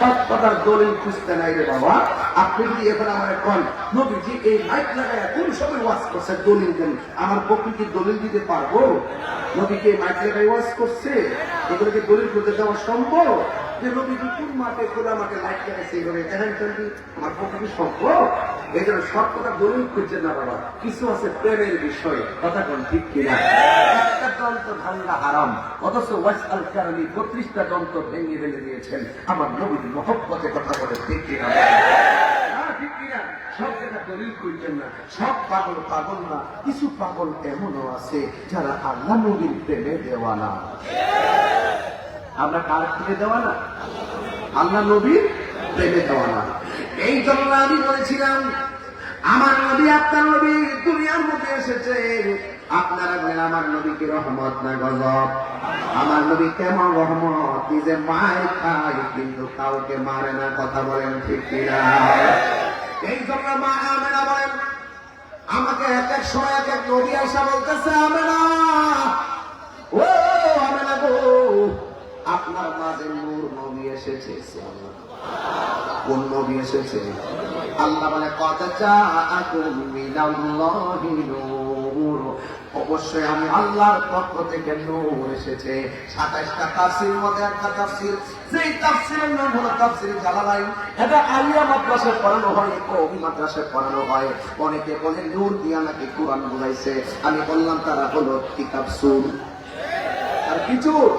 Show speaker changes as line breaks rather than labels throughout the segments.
সব দলিল খুঁজতে নাই রে বাবা। আপনি যদি এখন আমার কন, নবীজি এই মাইক লাগায় কোন সময় ওয়াজ করছে, দলিল দেন। আমার প্রকৃতির দলিল দিতে পারব? নবীকে এই মাইক লাগায় ওয়াজ করছে। এগুলোকে দলিল করতে দেওয়া সম্ভব? মাঠে খোলা মাঠে লাইট সব কথা কিছু আছে প্রেমের বিষয় বত্রিশটা যন্ত্র ভেঙে ফেলে দিয়েছেন। আমার নবীর মহব্বতে কথা বলে ঠিক কিনা? সব পাগল পাগল না, কিছু পাগল এমনও আছে যারা আল্লাহ নবীর প্রেমে দেওয়ানা। আমরা কার প্রেমে দেওয়ানা আল্লাহ নবীর প্রেমে দেওয়ানা এই জন্য আমি বলেছিলাম, আমার নবী আপনার নবী দুনিয়ার মধ্যে এসেছে। আপনারা বলেন, আমার নবীকে রহমত না গজব? আমার নবী কেমন রহমত? নিজে মায়ের খায়, কিন্তু কাউকে মারে না, কথা বলেন ঠিক কিনা? এই জন্য মা আমেনা বলেন, আমাকে এক এক সময় এক এক নদী আসা বলতেছে, আমেনা। ও আপনার মাঝে নূর নবী এসেছে কোন নবী এসেছে? আল্লাহ বলে কত মিনাল্লাহি নূর। অবশ্যই আমি আল্লাহর পক্ষ থেকে নূর এসেছে। সাতাইশটা তাফসির মধ্যে একটা তাফসির। যেই তাফসিরের নাম হলো তাফসির জালালাইন। এটা আলিয়া মাদ্রাসায় পড়ানো হয় কবি পড়ানো হয়। অনেকে বলে, নূর দিয়া নাকি কোরআন বুঝাইছে আমি বললাম, তারা হলো কিতাব সুর। আর কিছু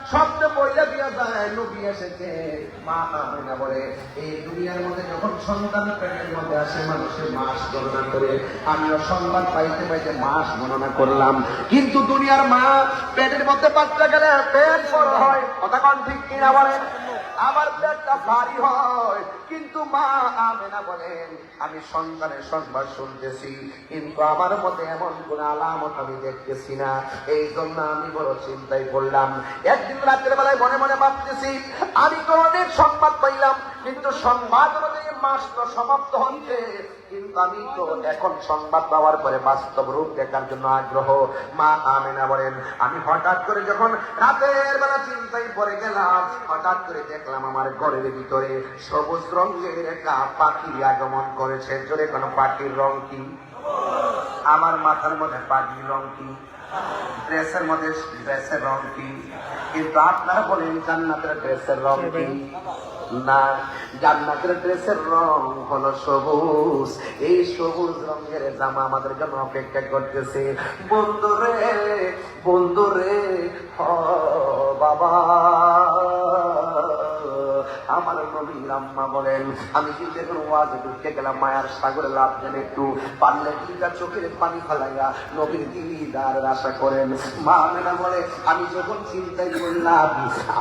স্বপ্ন বইলা দিয়া যায় নবী এসেছে। মা আমেনা বলে, এই দুনিয়ার মধ্যে যখন সন্তান পেটের মধ্যে আসে, মানুষের মাস গণনা করে, আমিও সংবাদ পাইতে পাইতে মাস গণনা করলাম। কিন্তু দুনিয়ার মা পেটের মধ্যে বাচ্চা গেলে পেট বড় হয়। কথা ঠিক কিনা বলে? আমার পেটটা ভারী হয়। কিন্তু মা আমেনা বলেন, আমি সন্তানের সংবাদ শুনতেছি, কিন্তু আমার মধ্যে এমন কোন আলামত আমি দেখতেছি না। এই জন্য আমি বড় চিন্তায় পড়লাম। একদিন রাত্রের বেলায় মনে মনে ভাবতেছি, আমি তো অনেক সংবাদ পাইলাম, কিন্তু সংবাদ অনুযায়ী মাস তো সমাপ্ত হচ্ছে। কিন্তু আমি তো এখন সংবাদ পাওয়ার পরে বাস্তব রূপ দেখার জন্য আগ্রহ। মা আমেনা বলেন, আমি হঠাৎ করে যখন রাতের বেলা চিন্তায় পড়ে গেলাম, হঠাৎ করে দেখলাম আমার ঘরের ভিতরে সবুজ রঙের একটা পাখি আগমন করেছে। জোরে কোনো পাখির রং কি? আমার মাথার মধ্যে পাখির রং কি? ড্রেসের মধ্যে ড্রেসের রং কি? কিন্তু আপনারা বলেন জান্নাতের ড্রেসের রং কি? না জান্নাতের ড্রেসের রং হলো সবুজ। এই সবুজ রঙের জামা আমাদের জন্য অপেক্ষা করতেছে। বন্ধুরে বন্ধুরে হ বাবা। আমার নবীর আম্মা বলেন, আমি কিন্তু এখন ওয়াজে ঢুকতে গেলাম, মায়ার সাগরে লাভ দেন একটু। পারলে দুইটা চোখের পানি ফেলাইয়া নবীর দিদার আশা করেন? মা মেনা বলে, আমি যখন চিন্তায় করলাম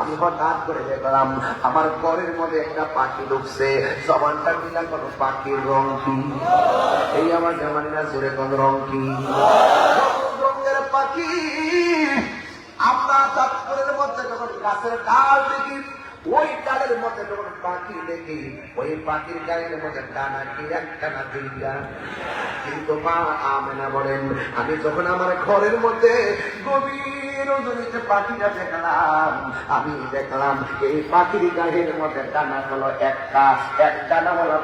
আমি হঠাৎ করে দেখলাম আমার ঘরের মধ্যে একটা পাখি ঢুকছে। জবানটা দিলাম কোনো পাখির রং কি? এই আমার জামানিনা জোরে কোন রং কি? রঙের পাখি, আমরা চাঁদপুরের মধ্যে যখন গাছের ডাল দেখি, ওই ডালের মধ্যে যখন পাখি দেখি, ওই পাখির গায়ের মধ্যে ডানা কি একটা না দুইটা। কিন্তু মা আমেনা বলেন, আমি যখন আমার ঘরের মধ্যে গভীর পাখিটা দেখলাম, আমি দেখলাম এই পাখির গায়ের মধ্যে ডানা হলো একটা। এক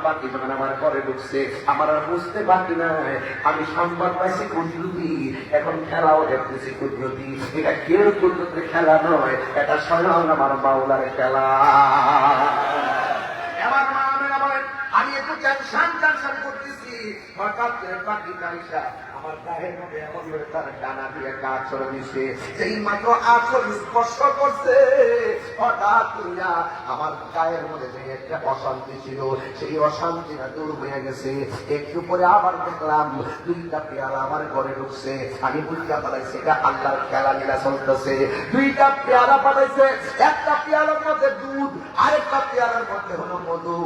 পাখি যখন আমার ঘরে ঢুকছে, আমার আর বুঝতে না আমি সংবাদ পাইছি কুদরতি, এখন খেলাও দেখতেছি কুদরতি। এটা কেউ কুদরতের খেলা নয়, এটা স্বয়ং আমার বাউলার খেলা এবার মা আমেনা বলেন, আমি টেনশন টেনশন করতেছি হঠাৎ করে পাখি কাইসা আমার গায়ের মধ্যে এমন করে তার ডানা দিয়ে কাজ চলে দিছে সেই মাত্র আচর স্পর্শ করছে। হঠাৎ করিয়া আমার গায়ের মধ্যে যে একটা অশান্তি ছিল সেই অশান্তিটা দূর হয়ে গেছে। একটু পরে আবার দেখলাম দুইটা পেয়ালা আমার ঘরে ঢুকছে। আমি বুঝতে পারাইছি এটা আল্লাহর খেলা লীলা চলতেছে। দুইটা পেয়ালা পাঠাইছে একটা পেয়ালার মধ্যে দুধ আরেকটা পেয়ালার মধ্যে হলো মধু।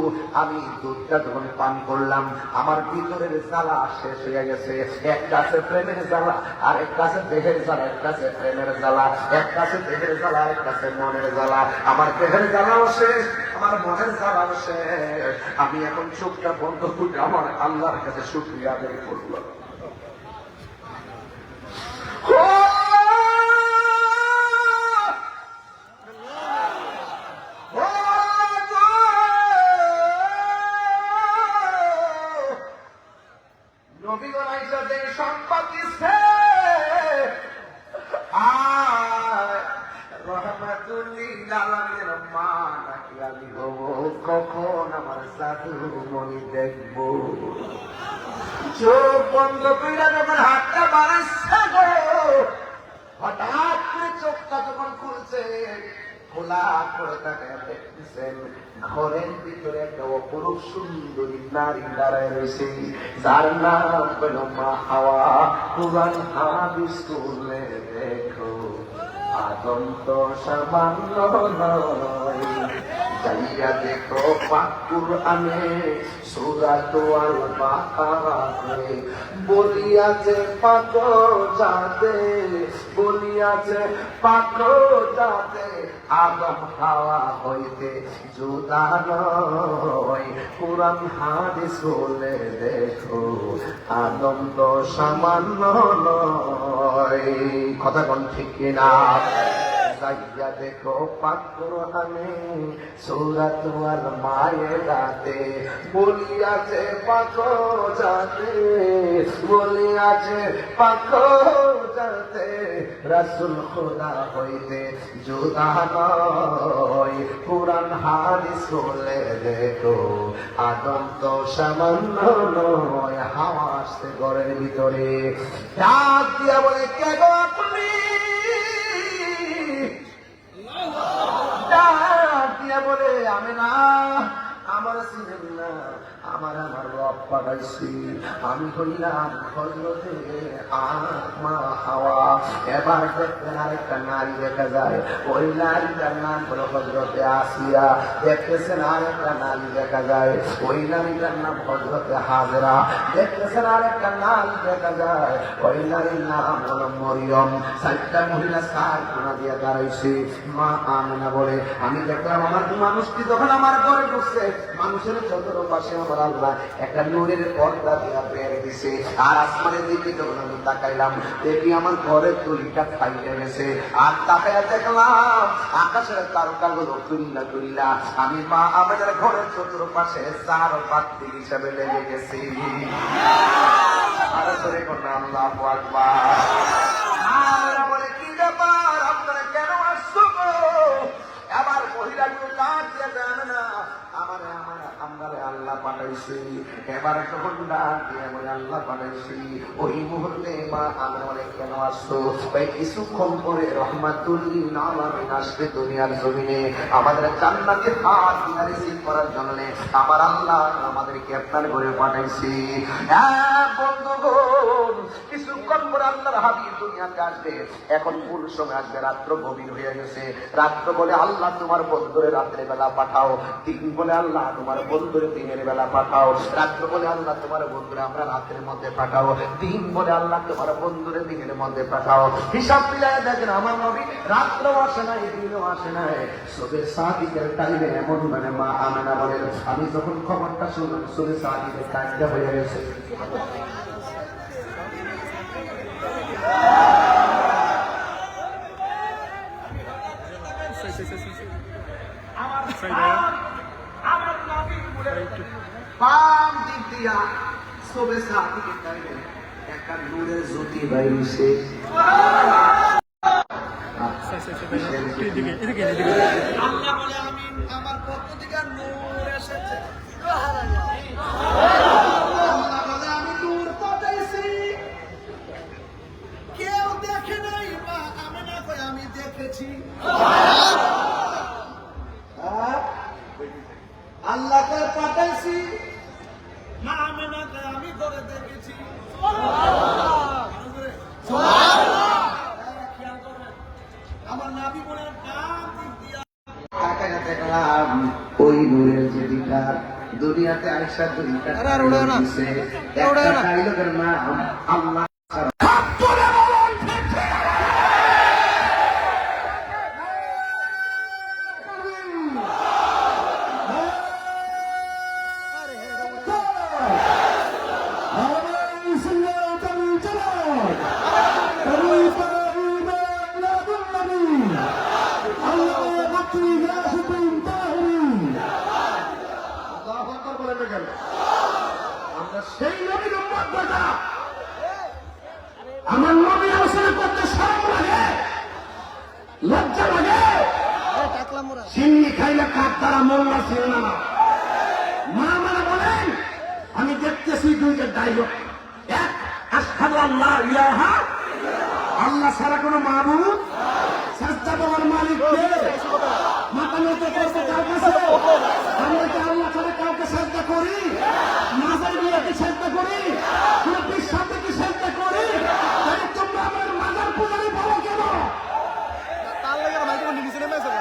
আমি দুধটা যখন পান করলাম আমার ভিতরের জ্বালা শেষ হয়ে গেছে। এক কাছে প্রেমের জ্বালা, আর এক কাছে দেহের জ্বালা, এক কাছে প্রেমের জ্বালা, এক কাছে দেহের জ্বালা এক কাছে মনের জ্বালা। আমার দেহের জ্বালাও শেষ, আমার মনের জ্বালাও শেষ। আমি এখন চোখটা বন্ধ করে আমার আল্লাহর কাছে শুক্রিয়া আদায় করলাম। হল মা হাওয়া কুরআন হাদিস তুলে দেখো। আদম সামান্য নয়। যাইয়া দেখো পাকুর আনে সুরাত আল বাকারাতে বলিয়াছে পাক যাতে বলিয়াছে পাক যাতে আদম হাওয়া হইতে জুদা নয়। কোরআন, হাদিস বলে দেখো, আদম তো সামান্য নয়। কথা কোন ঠিক কিনা? যাইয়া দেখো পাকুর আনে সুরাত আল মায়েরাতে, বলিয়াছে পাক যাতে বলিয়াছে পাক যাতে রাসুল খোদা হইতে জুদা নয় পুরান হাদিস বলে দেখো, আদম তো সামান্য নয়, হাওয়া আসতে ঘরের ভিতরে। ডাক দিয়া বলে, কে গো আপনি? আমি না আমার না। আমার আমার রব পাঠাইছি। আমি হইলাম হজরতে আমা হাওয়া। এবার দেখবেন আরেকটা নারী দেখা যায়। ওই নারীটার নাম হলো হজরতে আসিয়া। দেখতেছেন আরেকটা নারী দেখা যায়। ওই নারীটার নাম হজরতে হাজরা। দেখতেছেন আরেকটা নারী দেখা যায়। ওই নারীর নাম হলো মরিয়ম। চারটা মহিলা সার কোনা দিয়ে দাঁড়াইছে। মা আমিনা বলে, আমি দেখলাম আমার মানুষটি যখন আমার ঘরে ঢুকছে, মানুষের চতুর পাশে আমার আল্লাহ, একটা নূরের পর্দা দিয়া পেয়ে দিছে। আর আসমানের দিকে যখন আমি তাকাইলাম, দেখি আমার ঘরের তলিটা ফাইটে গেছে। আর তাকাইয়া দেখলাম, আকাশের তারকাগুলো তুলিলা তুলিলা। আমি মা, আমাদের ঘরের চতুর পাশে চার পাত্রী হিসাবে লেগে গেছি। আর সরে কন্যা, আল্লাহ আকবার। পাঠাইছি এবার যখন ডাক দিয়ে বলে, আল্লাহ ওই মুহূর্তে মা কেন ভাই কিছুক্ষণ পরে রহমাতুল্লিন আসবে দুনিয়ার জমিনে। আমাদের জান্নাতের হাত দিয়া রিসিভ করার জন্য। আমার আল্লাহ আমাদেরকে আপনার করে পাঠাইছি। হ্যাঁ পরে আল্লাহর হাবিব দুনিয়াতে আসবে। এখন সময় আসবে? রাত্র গভীর হয়ে গেছে। রাত্র বলে আল্লাহ তোমার বন্ধুরে রাত্রে বেলা পাঠাও। দিন বলে আল্লাহ তোমার বন্ধুরে দিনের বেলা পাঠাও। রাত্র বলে আল্লাহ তোমার বন্ধুরে আমরা মধ্যে পাঠাও। দিন বলে আল্লাহ তোমার বন্ধুরে দিনের মধ্যে পাঠাও। হিসাব দেখেন আমার নবী রাত্র আসে নাই, দিনও আসে নাই। সবে সাদিকের টাইমে এমন মানে মা আমেনা বলেন, আমি যখন খবরটা শুনলাম সবে সাদিকের টাইমটা হয়ে গেছে। বাম দিক দিয়া সবে সাদিকের টাইমে একটা নূরের জ্যোতি বাইরেছে দুইটা ডাইলগ এক আস্থাদ আল্লাহ ইলাহা আল্লাহ ছাড়া কোনো মাহবুব সাজদা দেওয়ার মালিক কে? মাথা নত করতে কার কাছে? আমরা কি আল্লাহ ছাড়া কাউকে সাজদা করি? মাজার দিয়ে কি সাজদা করি? কোন বিশ্বাসে কি সাজদা করি? তাহলে তোমরা আমার মাজার পূজারি বলো কেন?
তার লাগে মাইকে নেমে এসে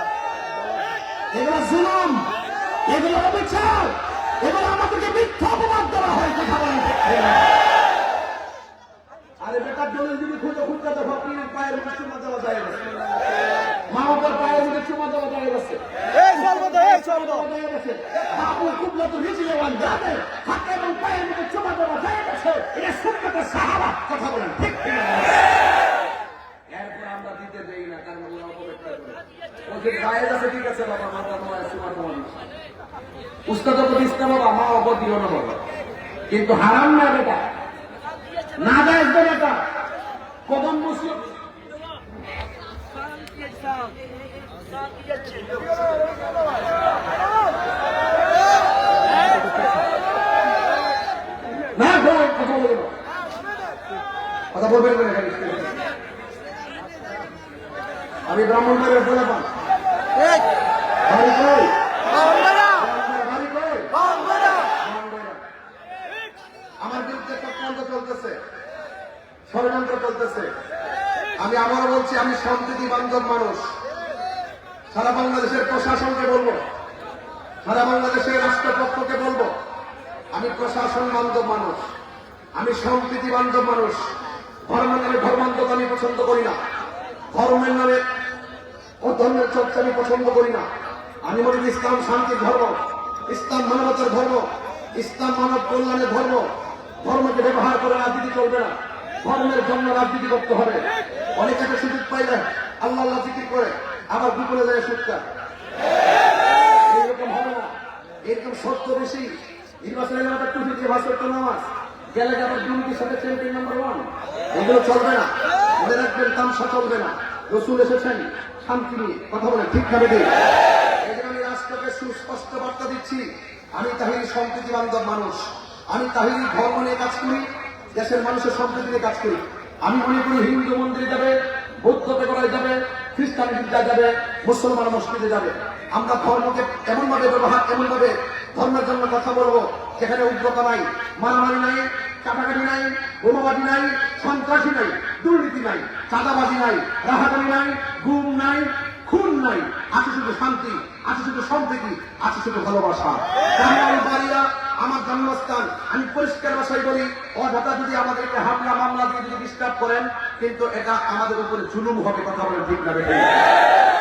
এগুলো জুলুম এগুলো অবিচার। আরে বেটার দলের যদি খুঁজে খুঁজে দেখো আপনি পায়ের মুখে চুমা দেওয়া যায় না। মা বাবার পায়ের মুখে চুমা দেওয়া যায় গেছে
এই চলবো তো এই চলবো।
বাবু খুব নতুন হিসেবে যাবে হাতে এবং পায়ের মুখে চুমা দেওয়া যায় গেছে এটা সুন্নতের সাহাবা কথা বলেন ঠিক? এরপর আমরা দিতে দেই না কারণ ওরা অপব্যবহার করে। ওদের গায়ে যাচ্ছে ঠিক আছে বাবা মাথা তোমার চুমা তোমার উস্তাদ ইসলাম বাবা মা অবধিও না বাবা। কিন্তু হারাম না বেটা। না দেয় বেটা। কদম মুসলিম। না কথা বলবে কথা বলবেন না এখানে। আমি ব্রাহ্মণবাড়ির বলে পান
এই
বাড়ি কই
বাংলা
বাড়ি কই
বাংলা
আমার বিরুদ্ধে চক্রান্ত চলতেছে। ষড়যন্ত্র চলতেছে। আমি আবারও বলছি, আমি সম্প্রীতি বান্ধব মানুষ। সারা বাংলাদেশের প্রশাসনকে বলব। সারা বাংলাদেশের রাষ্ট্রপক্ষকে বলব, আমি প্রশাসন বান্ধব মানুষ। আমি সম্প্রীতি বান্ধব মানুষ। ধর্মের নামে ধর্মান্তক আমি পছন্দ করি না। ধর্মের নামে ও ধর্মের চর্চা আমি পছন্দ করি না। আমি করি ইসলাম শান্তির ধর্ম। ইসলাম মানবতার ধর্ম। ইসলাম মানব কল্যাণের ধর্ম। ব্যবহার করে রাজনীতি চলবে না। ধর্মের জন্য রাজনীতি করতে হবে। অনেকে একটা সুযোগ পাইলে আল্লাহ আল্লাহ জিকির করে, আবার দুপুরে যায় সুটকা এরকম হবে না। এরকম সত্য বেশি। নির্বাচনের নামে টুপি দিয়ে ভাস করতে নামাজ। গেলে আবার দুর্নীতির সাথে চ্যাম্পিয়ন নাম্বার ওয়ান এগুলো চলবে না। মনে রাখবেন, তামসা চলবে না। রসুল এসেছেন, শান্তি নিয়ে কথা বলে ঠিক দিন এই জন্য আমি রাষ্ট্রকে সুস্পষ্ট বার্তা দিচ্ছি। আমি তাহিরি সম্প্রীতি বান্ধব মানুষ। আমি তাহিরি ধর্ম নিয়ে কাজ করি, দেশের মানুষের সম্প্রীতি নিয়ে কাজ করি। আমি মনে করি হিন্দু মন্দিরে যাবে, বৌদ্ধ দেবরায় যাবে, খ্রিস্টান গির্জা যাবে, মুসলমান মসজিদে যাবে। আমরা ধর্মকে এমন ভাবে ব্যবহার এমন ভাবে ধর্মের জন্য কথা বলব, যেখানে উগ্রতা নাই, মারামারি নাই, কাটাকাটি নাই, বোমাবাজি নাই, সন্ত্রাসী নাই, দুর্নীতি নাই, চাঁদাবাজি নাই রাহাদানি নাই, গুম নাই, খুন নাই। আছে শুধু শান্তি, আছে শুধু সম্প্রীতি, আছে শুধু ভালোবাসা। আমার জন্মস্থান। আমি পরিষ্কার ভাষায় বলি, অযথা যদি আমাদেরকে হামলা মামলা দিয়ে যদি ডিস্টার্ব করেন, কিন্তু এটা আমাদের উপরে জুলুম হবে কথা বলেন ঠিক না?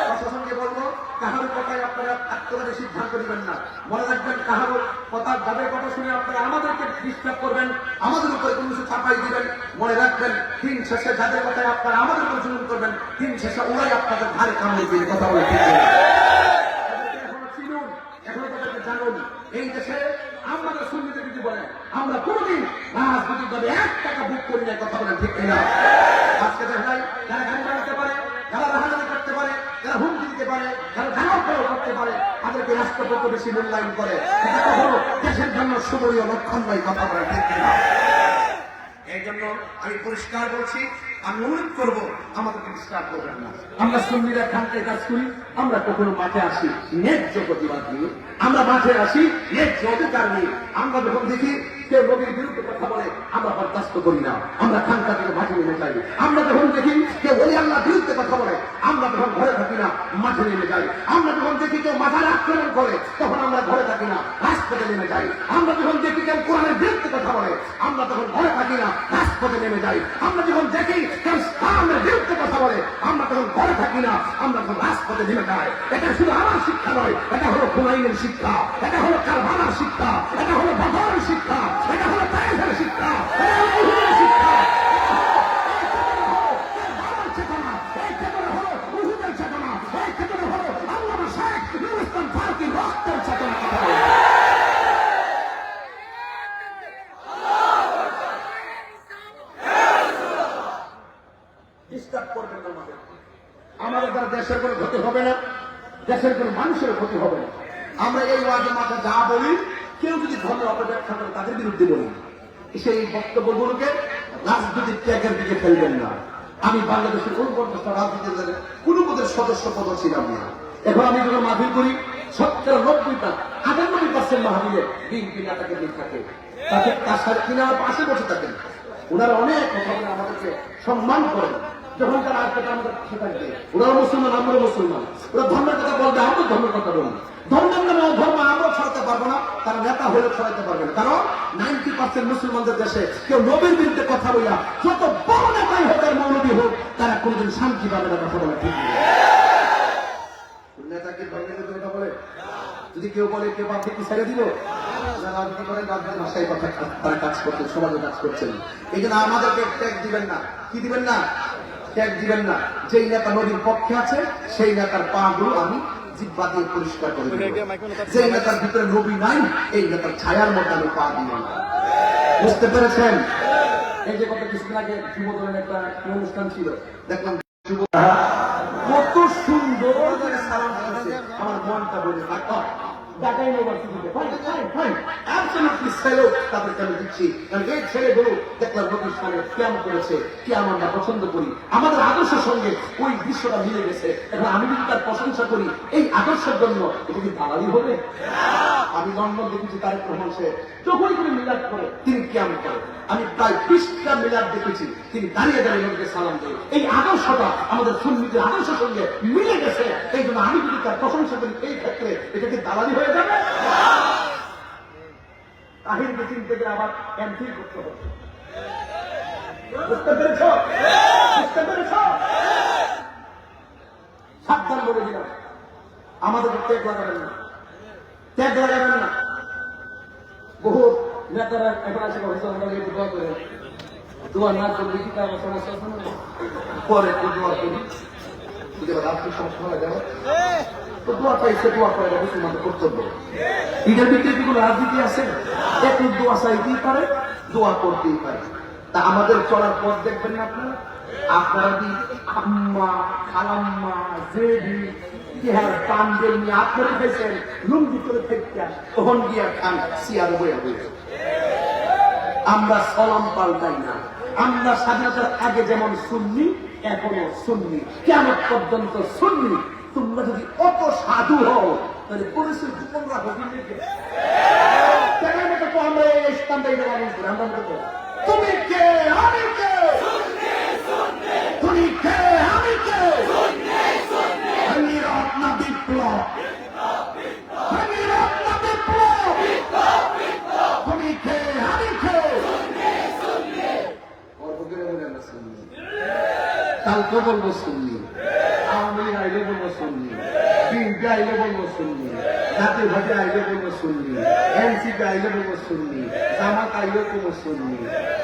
প্রশাসনকে বলব কাহার কথায় আপনারা আত্মবাদী সিদ্ধান্ত দিবেন না। মনে রাখবেন কাহার কথা যাদের কথা শুনে আপনারা আমাদেরকে ডিস্টার্ব করবেন, আমাদের উপরে কোনো কিছু চাপাই দিবেন। মনে রাখবেন, দিন শেষে যাদের কথায় আপনারা আমাদের উপর জুলুম করবেন, দিন শেষে ওরাই আপনাদের ঘাড়ে কামড়ে দিয়ে কথা বলে না? তাদেরকে এখনও চিনুন, জানুন। এই দেশে আমাদের সুন্নিতে যদি বলেন, আমরা কোনোদিন রাজনৈতিক ভাবে এক টাকা বুক করি না কথা বলেন ঠিক না আজকে দেখাই যারা গাড়ি বানাতে পারে, যারা রাহাজানি করতে পারে, যারা হুমকি দিতে পারে, যারা ধারণ করতে পারে, তাদেরকে রাষ্ট্রপক্ষ বেশি মূল্যায়ন করে। দেশের জন্য সুবরীয় লক্ষণ নয়, কথা বলেন ঠিক কিনা? এই জন্য আমি পরিষ্কার বলছি, আমি অনুরোধ আমাদেরকে ডিস্টার্ব করবেন না। আমরা সুন্নিরা খানকে কাজ করি, আমরা কখনো মাঠে আসি, ন্যায্য প্রতিবাদ নিয়ে। আমরা মাঠে আসি, ন্যায্য অধিকার নিয়ে। আমরা যখন দেখি কেউ নবীর বিরুদ্ধে কথা বলে, আমরা বরদাস্ত করি না। আমরা খানকা থেকে মাঠে নেমে যাই। আমরা যখন দেখি কেউ ওলি আল্লাহ বিরুদ্ধে কথা বলে, আমরা যখন ঘরে থাকি না, মাঠে নেমে যাই। আমরা যখন দেখি কেউ মাথার আক্রমণ করে, তখন আমরা ঘরে থাকি না। রাজপথে নেমে যাই। আমরা যখন দেখি কেন কোরআনের বিরুদ্ধে কথা বলে, আমরা তখন ভয় থাকি না রাজপথে নেমে যাই। আমরা যখন দেখি কেউ ইসলামের বিরুদ্ধে কথা বলে, আমরা তখন ভয় থাকি না আমরা তখন রাজপথে নেমে যাই। এটা শুধু আমার শিক্ষা নয়, এটা হলো খুনাইনের শিক্ষা, এটা হলো কারবানার শিক্ষা, এটা হলো বাবার শিক্ষা, এটা হলো তাইফের শিক্ষা এটা হলো উহুদের শিক্ষা বাবার চেতনা, এই চেতনা হলো উহুদের চেতনা, এই চেতনা হলো আল্লামা শেখ নুরুল ইসলাম ফারুকীর রক্তের চেতনা কথা বলে। ডিস্টার্ব করবেন না আমাদের আমাদের দ্বারা দেশের কোনো ক্ষতি হবে না দেশের কোনো মানুষের ক্ষতি হবে না আমরা এই ওয়াজের মাঠে যা বলি কেউ যদি অপব্যাখ্যা করে তাদের বিরুদ্ধে বলি। সেই বক্তব্যগুলোকে রাজনৈতিক ত্যাগের দিকে ফেলবেন না। আমি বাংলাদেশের কোন পর্যন্ত রাজনীতির দলের কোন পদের সদস্য পদ ছিলাম না। এখন আমি যখন মাহফিল করি, সত্তর নব্বইটা, আটানব্বই পার্সেন্ট মাহফিলে বিএনপি নেতাকে দিন থাকে। তাকে তার সাথে তিনি পাশে বসে থাকেন। ওনারা অনেক আমাদেরকে সম্মান করেন। যখন তারা আসবে আমাদের পাশে থাকবে ওনারা মুসলমান আমরা মুসলমান। ওরা ধর্মের কথা বলবে আমরা ধর্মের কথা বলি ধর্মের নামে ধর্ম আমরা ছড়াতে পারব না। তারা নেতা হলে ছড়াতে পারবে না। কারণ নাইনটি পার্সেন্ট মুসলমানদের দেশে কেউ নবীর বিরুদ্ধে কথা বইয়া যত বড় নেতাই হোক আর মৌলবী হোক, তারা কোনোদিন শান্তি পাবে না কথা বলা ঠিক। নেতা কি ধর্মের কথা বলে? যদি কেউ বলে, কেউ বাদ কি ছেড়ে দিল? রাজনীতি করেন রাজনীতি ভাষায় কথা তারা কাজ করছেন, সমাজে কাজ করছেন। এই জন্য আমাদেরকে ট্যাগ দিবেন না। কি দিবেন না? ট্যাগ দিবেন না। যেই নেতা নদীর পক্ষে আছে, সেই নেতার পা গুলো আমি জিব্বা দিয়ে পরিষ্কার করে যেই নেতার ভিতরে নবী নাই, এই নেতার ছায়ার মধ্যে আমি পা না। বুঝতে পেরেছেন? এই যে কত কিছুদিন আগে যুবদলের একটা অনুষ্ঠান ছিল, দেখলাম কত সুন্দর। আমার মনটা বলে থাকা ঢাকা ইউনিভার্সিটিতে fine fine fine absolutely salute তাদেরকে আমি দিচ্ছি। কারণ এই ছেলেগুলো দেখলাম সামনে ক্যাম করেছে কি আমরা পছন্দ করি? আমাদের আদর্শের সঙ্গে ওই দৃশ্যটা মিলে গেছে। এখন আমি যদি তার প্রশংসা করি এই আদর্শের জন্য এটা কি দালালি হবে? আমি লন্ডন দেখেছি তারেক রহমান সে যখনই করে মিলাদ করে তিনি ক্যাম করে। আমি প্রায় বিশটা মিলাদ দেখেছি। তিনি দাঁড়িয়ে দাঁড়িয়ে নদীকে সালাম দেয় এই আদর্শটা আমাদের সুন্নিতের আদর্শের সঙ্গে মিলে গেছে। এই জন্য আমি যদি তার প্রশংসা করি, এই ক্ষেত্রে এটা কি দালালি হয়ে যাবে? তাহিরকে চিনতে গেলে আবার এমফিল করতে হবে। সাবধান বলে দিলাম। আমাদেরকে ত্যাগ লাগাবেন না। ত্যাগ লাগাবেন না। বহু নেতারা এখন আসে দোয়া করে। দোয়া না করলে কি কারও সমস্যা পরে হয়ে তো দোয়া করে যাবে কর্তব্য। পারে তা আমাদের চলার পথ দেখবেন না আপনারা? আপনারা কি আম্মা, খালাম্মা জেডি ইহার পান্ডেল নিয়ে আপনারা গেছেন, লুঙ্গি করে থেকে তখন গিয়া খান, সিয়ার বইয়া বইয়া আমরা সলাম পাল্টাই না। আমরা স্বাধীনতার আগে যেমন শুননি এখনও শুননি কেমন পর্যন্ত শুননি তোমরা যদি অত সাধু হও, তাহলে পরিচয় তোমরা রাখো? কেন আমরা আমরা তুমি কে? আমি কে?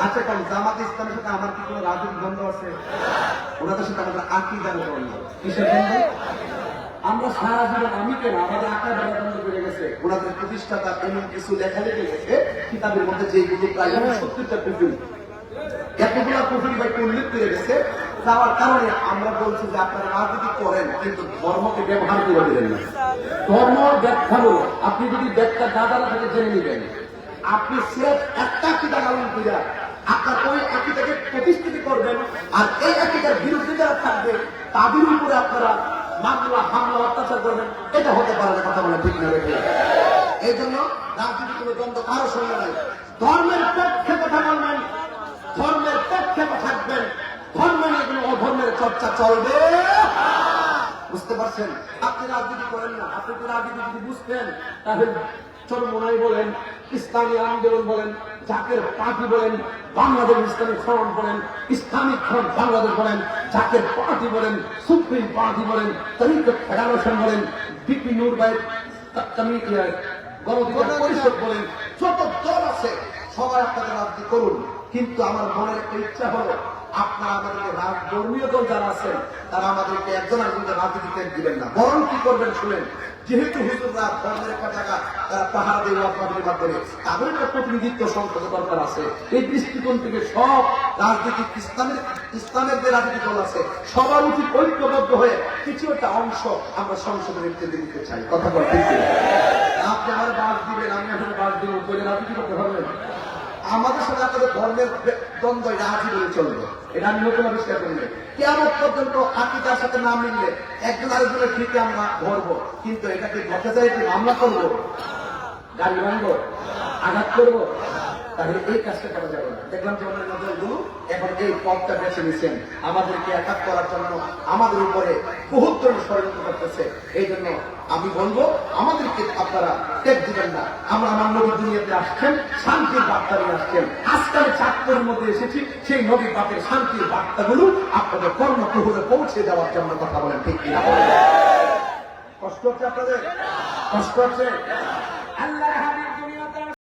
আচ্ছা আমার কি কোনো রাজনৈতিক দ্বন্দ্ব আছে? ওনাদের সাথে আমাদের আকিদার দ্বন্দ্ব কিসের দ্বন্দ্ব আমরা সারা জীবন, আমি কেন? আমাদের আকার বেলা বন্ধ করে গেছে। ওনাদের প্রতিষ্ঠাতা এমন কিছু লেখা লিখে গেছে কিতাবের মধ্যে যেগুলো কুফুল এতগুলা কুফুরি ভাই গেছে। যাওয়ার কারণে আমরা বলছি যে আপনারা রাজনীতি করেন, কিন্তু ধর্মকে ব্যবহার করে দিলেন না। ধর্ম ব্যাখ্যা আপনি যদি ব্যাখ্যা না থাকে জেনে নেবেন। আপনি সিরাজ একটা কিতাব পালন করিয়া আপনার ওই আকিটাকে প্রতিষ্ঠিত করবেন, আর এই আকিটার বিরুদ্ধে যারা থাকবে, তাদের উপরে আপনারা মামলা, হামলা, অত্যাচার করবেন। এটা হতে পারে না, কথা বলে ঠিক না রেখে এই জন্য রাজনীতি কোনো দ্বন্দ্ব কারও সঙ্গে নাই। ধর্মের পক্ষে কথা বলবেন ধর্মের পক্ষে থাকবেন ধর্ম নিয়ে অধর্মের চর্চা চলবে? বুঝতে পারছেন? আপনি রাজনীতি করেন না। আপনি তো রাজনীতি যদি বুঝতেন, তাহলে চরমোনাই বলেন, ইসলামী আন্দোলন বলেন, জাকের পার্টি বলেন, বাংলাদেশ ইসলামী ফ্রন্ট বলেন, ইসলামিক ফ্রন্ট বাংলাদেশ বলেন, জাকের পার্টি বলেন, সুপ্রিম পার্টি বলেন তরিক ফেডারেশন বলেন, বিপি নূর ভাই পরিষদ বলেন, যত দল আছে, সবাই আপনাদের রাজনীতি করুন। কিন্তু আমার মনের একটা ইচ্ছা হলো আপনারা আমাদেরকে রাজ ধর্মীয় দল যারা আছেন, তারা আমাদেরকে একজন আরেকজনকে রাজনীতিতে দিবেন না। বরং কি করবেন শুনেন, যেহেতু হুজুররা ধর্মের একটা জায়গা, তারা পাহাড় ওয়াজ মাহফিলের মাধ্যমে তাদের একটা প্রতিনিধিত্ব সংসদে দরকার আছে। এই দৃষ্টিকোণ থেকে সব রাজনীতি ইসলামের ইসলামের যে রাজনীতি দল আছে, সবার উচিত ঐক্যবদ্ধ হয়ে কিছু একটা অংশ আমরা সংসদে নিতে দিতে চাই। কথা বল ঠিক কিনা? আপনি আমার বাস দিবেন, আমি আপনার বাস দিব বলে রাজনীতি করতে পারবেন আমাদের সাথে আপনাদের ধর্মের দ্বন্দ্ব, এটা আজীবনে চলবে। এটা আমি নতুন আবিষ্কার করি। কেমন পর্যন্ত তার সাথে না মিললে একজন আরেকজনের ঠিকই আমরা ধরবো। কিন্তু এটাকে ঘটে যায় যে মামলা করব? গাড়ি ভাঙবো? আঘাত করব? তাহলে এই কাজটা করা যাবে না? দেখলাম যে অন্য গুরু এখন এই পথটা বেছে নিচ্ছেন আমাদেরকে অ্যাটাক করার জন্য আমাদের উপরে বহুত জন ষড়যন্ত্র করতেছে। এই জন্য আমি বলব, আমাদেরকে আপনারা টেক দিবেন না। আমরা আমার নবী দুনিয়াতে আসছেন, শান্তির বার্তা নিয়ে আসছেন। আজকে আমি চাঁদপুরের মধ্যে এসেছি, সেই নবী বাপের শান্তির বার্তাগুলো আপনাদের কর্মকুহুরে পৌঁছে দেওয়ার জন্য কথা বলেন, ঠিক কিনা? কষ্ট হচ্ছে আপনাদের? কষ্ট হচ্ছে? আল্লাহ